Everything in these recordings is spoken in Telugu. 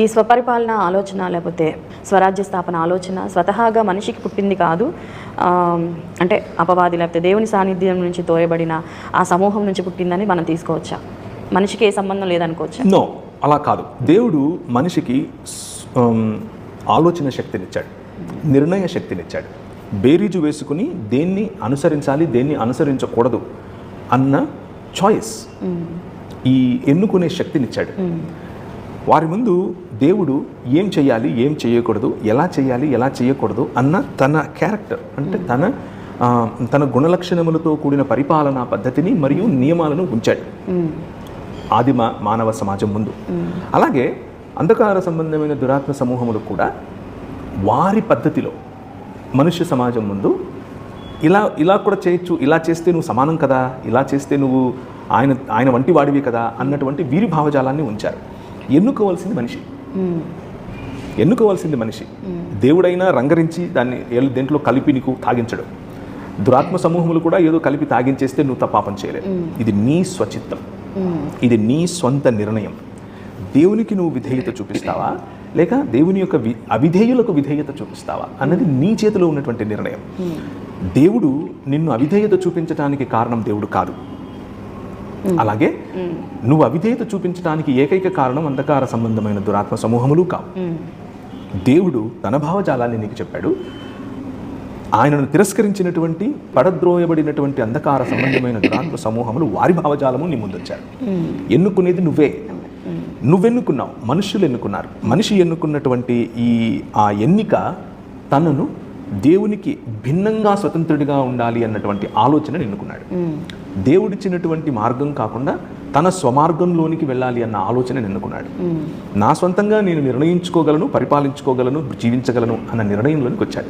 ఈ స్వపరిపాలన ఆలోచన లేకపోతే స్వరాజ్య స్థాపన ఆలోచన స్వతహాగా మనిషికి పుట్టింది కాదు. అంటే అపవాది లేకపోతే దేవుని సాన్నిధ్యం నుంచి తోయబడిన ఆ సమూహం నుంచి పుట్టిందని మనం తీసుకోవచ్చా? మనిషికి ఏ సంబంధం లేదనుకోవచ్చా? నో అలా కాదు. దేవుడు మనిషికి ఆలోచన శక్తినిచ్చాడు నిర్ణయ శక్తినిచ్చాడు. బేరీజు వేసుకుని దేన్ని అనుసరించాలి దేన్ని అనుసరించకూడదు అన్న చాయిస్ ఈ ఎన్నుకునే శక్తినిచ్చాడు. వారి ముందు దేవుడు ఏం చేయాలి ఏం చేయకూడదు ఎలా చేయాలి ఎలా చేయకూడదు అన్న తన క్యారెక్టర్ అంటే తన తన గుణలక్షణములతో కూడిన పరిపాలనా పద్ధతిని మరియు నియమాలను ఉంచాడు. ఆదిమ మానవ సమాజం ముందు. అలాగే అంధకార సంబంధమైన దురాత్మ సమూహములు కూడా వారి పద్ధతిలో మనుష్య సమాజం ముందు ఇలా ఇలా కూడా చేయొచ్చు ఇలా చేస్తే నువ్వు సమానం కదా ఇలా చేస్తే నువ్వు ఆయన ఆయన వంటి వాడివి కదా అన్నటువంటి వీరి భావజాలాన్ని ఉంచారు. ఎన్నుకోవాల్సింది మనిషి. ఎన్నుకోవాల్సింది మనిషి. దేవుడైనా రంగరించి దాన్ని దేంట్లో కలిపి నీకు తాగించడు. దురాత్మ సమూహములు కూడా ఏదో కలిపి తాగించేస్తే నువ్వు తప్పాపం చేయలేవు. ఇది నీ స్వచిత్తం. ఇది నీ స్వంత నిర్ణయం. దేవునికి నువ్వు విధేయత చూపిస్తావా? లేక దేవుని యొక్క వి అవిధేయులకు విధేయత చూపిస్తావా? అన్నది నీ చేతిలో ఉన్నటువంటి నిర్ణయం. దేవుడు నిన్ను అవిధేయత చూపించడానికి కారణం దేవుడు కాదు. అలాగే నువ్వు అవిధేయత చూపించడానికి ఏకైక కారణం అంధకార సంబంధమైన దురాత్మ సమూహములు కావు. దేవుడు తన భావజాలాన్ని నీకు చెప్పాడు. ఆయనను తిరస్కరించినటువంటి పడద్రోయబడినటువంటి అంధకార సంబంధమైన దురాత్మ సమూహములు వారి భావజాలము నీ ముందొచ్చారు. ఎన్నుకునేది నువ్వే. నువ్వెన్నుకున్నావు మనుషులు ఎన్నుకున్నారు. మనిషి ఎన్నుకున్నటువంటి ఈ ఆ ఎన్నిక తనను దేవునికి భిన్నంగా స్వతంత్రుడిగా ఉండాలి అన్నటువంటి ఆలోచనను ఎన్నుకున్నాడు. దేవుడిచ్చినటువంటి మార్గం కాకుండా తన స్వమార్గంలోనికి వెళ్ళాలి అన్న ఆలోచన ఎన్నుకున్నాడు. నా సొంతంగా నేను నిర్ణయించుకోగలను పరిపాలించుకోగలను జీవించగలను అన్న నిర్ణయంలోనికి వచ్చాడు.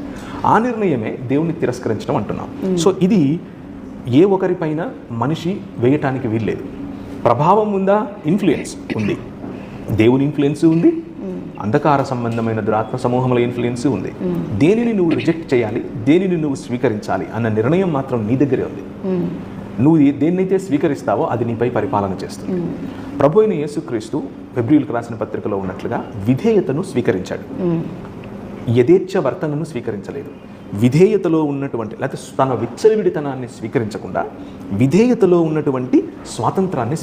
ఆ నిర్ణయమే దేవుని తిరస్కరించడం అంటున్నాం. సో ఇది ఏ ఒకరిపైన మనిషి వేయటానికి వీల్లేదు. ప్రభావం ఉందా? ఇన్ఫ్లుయెన్స్ ఉంది. దేవుని ఇన్ఫ్లుయెన్స్ ఉంది. అంధకార సంబంధమైన దురాత్మ సమూహముల ఇన్ఫ్లుయెన్స్ ఉంది. దేనిని నువ్వు రిజెక్ట్ చేయాలి? దేనిని నువ్వు స్వీకరించాలి? అన్న నిర్ణయం మాత్రం నీ దగ్గరే ఉంది. నువ్వు దేన్నైతే స్వీకరిస్తావో అది నీపై పరిపాలన చేస్తుంది. ప్రభు అయిన యేసుక్రీస్తు ఫిబ్రిల్కి రాసిన పత్రికలో ఉన్నట్లుగా విధేయతను స్వీకరించాడు. యథేచ్ఛ వర్తనను స్వీకరించలేదు. విధేయతలో ఉన్నటువంటి లేకపోతే తన విచ్చలవిడితనాన్ని స్వీకరించకుండా విధేయతలో ఉన్నటువంటి స్వాతంత్రాన్ని